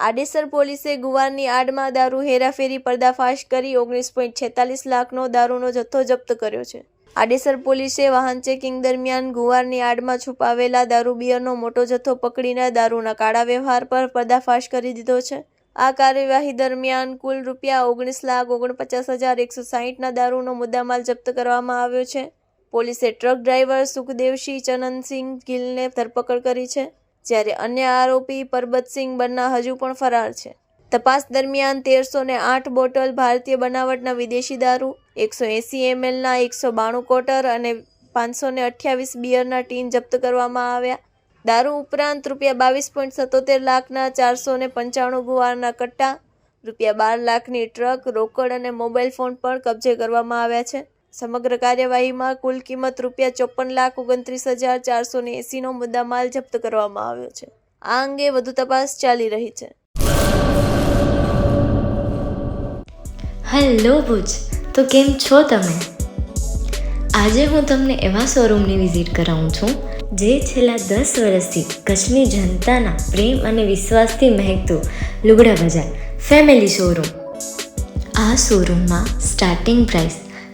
આડેસર પોલીસે ગુવારની આડમાં દારૂ હેરાફેરી, પર્દાફાશ કરી ઓગણીસ પોઈન્ટ છેતાલીસ લાખનો દારૂનો જથ્થો જપ્ત કર્યો છે. આડેસર પોલીસે વાહન ચેકિંગ દરમિયાન ગુવારની આડમાં છુપાવેલા દારૂ બિયરનો મોટો જથ્થો પકડીને દારૂના કાળા વ્યવહાર પર પર્દાફાશ કરી દીધો છે. આ કાર્યવાહી દરમિયાન કુલ રૂપિયા ઓગણીસ લાખ ઓગણપચાસ હજાર એકસો સાહીઠના દારૂનો મુદ્દામાલ જપ્ત કરવામાં આવ્યો છે. પોલીસે ટ્રક ડ્રાઈવર સુખદેવસિંહ ચનનસિંહ ગિલને ધરપકડ કરી છે. જ્યારે અન્ય આરોપી પરબતસિંહ બન્ના હજુ પણ ફરાર છે. તપાસ દરમિયાન તેરસો ને આઠ બોટલ ભારતીય બનાવટના વિદેશી દારૂ, એકસો એંસી એમએલના એકસો બાણું કોટર અને પાંચસો ને અઠ્યાવીસ બિયરના ટીન જપ્ત કરવામાં આવ્યા. દારૂ ઉપરાંત રૂપિયા બાવીસ પોઈન્ટ સત્તોતેર લાખના ચારસો ને પંચાણું ગુવારના કટ્ટા, રૂપિયા બાર લાખની ટ્રક, રોકડ અને મોબાઈલ ફોન પણ કબજે કરવામાં આવ્યા છે. સમગ્ર કાર્યવાહીમાં કુલ કિંમત રૂપિયા ચોપન લાખ ઓગણત્રીસ હજાર ચારસો ને એંસીનો મુદ્દામાલ જપ્ત કરવામાં આવ્યો છે. આ અંગે વધુ તપાસ ચાલી રહી છે. હેલો ભુજ, તો કેમ છો તમે? આજે હું તમને એવા શોરૂમની વિઝિટ કરાવું છું, જે છેલ્લા દસ વર્ષથી કચ્છની જનતાના પ્રેમ અને વિશ્વાસથી મહેકતું લુગડા બજાર, ફેમિલી શોરૂમ. આ શોરૂમમાં સ્ટાર્ટિંગ પ્રાઇસ